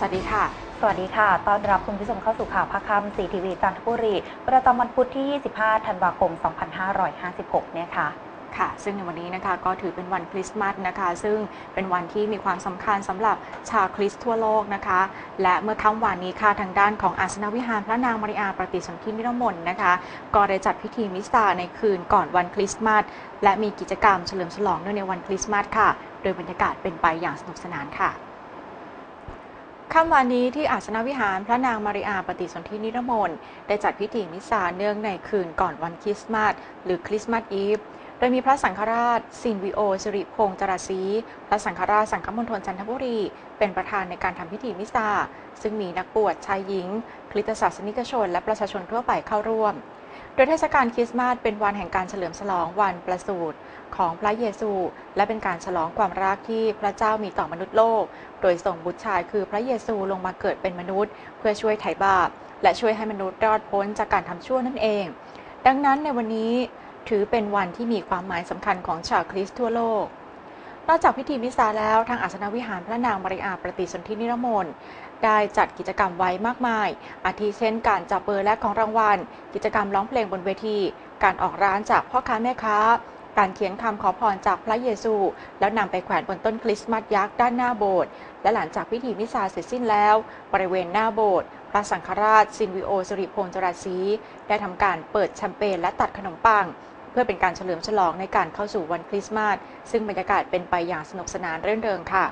สวัสดีค่ะ สวัสดีค่ะ ต้อนรับคุณผู้ชมเข้าสู่ข่าวภาคค่ำสีทีวีจันทบุรี ประจำวันพุธที่ 25 ธันวาคม 2556 เนี่ยค่ะค่ะซึ่งในวันนี้นะคะก็ถือเป็นวันคริสต์มาสนะคะ ซึ่งเป็นวันที่มีความสำคัญสำหรับชาวคริสต์ทั่วโลกนะคะ และเมื่อค่ำวานนี้ค่ะทางด้านของอาสนวิหารพระนางมาริอาปฏิสนธินิรมนต์นะคะ ก็ได้จัดพิธีมิสซาในคืนก่อนวันคริสต์มาสและมีกิจกรรมเฉลิมฉลองเนื่องในวันคริสต์มาสค่ะ โดยบรรยากาศเป็นไปอย่างสนุกสนานค่ะ ค่ำวันนี้ที่อาสนวิหารพระนางมาริอาปฏิสนธินิรมนได้จัดพิธีมิสซาเนื่องในคืนก่อนวันคริสต์มาสหรือคริสต์มาสอีฟโดยมีพระสังฆราชซินวิโอสิริพงษ์จราศี พระสังฆราชสังฆมณฑลจันทบุรี เป็นประธานในการทำพิธีมิสซาซึ่งมีนักบวชชายหญิง คริสตศาสนิกชน และประชาชนทั่วไปเข้าร่วม โดยเทศกาลคริสต์มาสเป็นวันแห่งการเฉลิมฉลองวันประสูติของพระเยซู และเป็นการฉลองความรักที่พระเจ้ามีต่อมนุษย์โลก โดยส่งบุตรชายคือพระเยซูลงมาเกิดเป็นมนุษย์ เพื่อช่วยไถ่บาป และช่วยให้มนุษย์รอดพ้นจากการทำชั่วนั่นเอง ดังนั้นในวันนี้ถือเป็นวันที่มีความหมายสำคัญของชาวคริสต์ทั่วโลก นอกจากพิธีมิสซาแล้วทางอาสนวิหารพระนางมาริอาปฏิสนธินิรมนต์ได้จัดกิจกรรมไว้มากมาย อาทิเช่นการจับเบอร์และของรางวัล กิจกรรมร้องเพลงบนเวที การออกร้านจากพ่อค้าแม่ค้า การเขียนคำขอพรจากพระเยซู แล้วนำไปแขวนบนต้นคริสต์มาสยักษ์ด้านหน้าโบสถ์และหลังจากพิธีมิสซาเสร็จสิ้นแล้ว บริเวณหน้าโบสถ์พระสังฆราชซินวิโอสิริพงษ์จราศีได้ทำการเปิดแชมเปญและตัดขนมปัง พื่อเป็นการเฉลิมฉลองในการเข้าสู่วันคริสต์มาสซึ่งบรรยากาศเป็นไปอย่างสนุกสนานเรื่นเริงค่ะ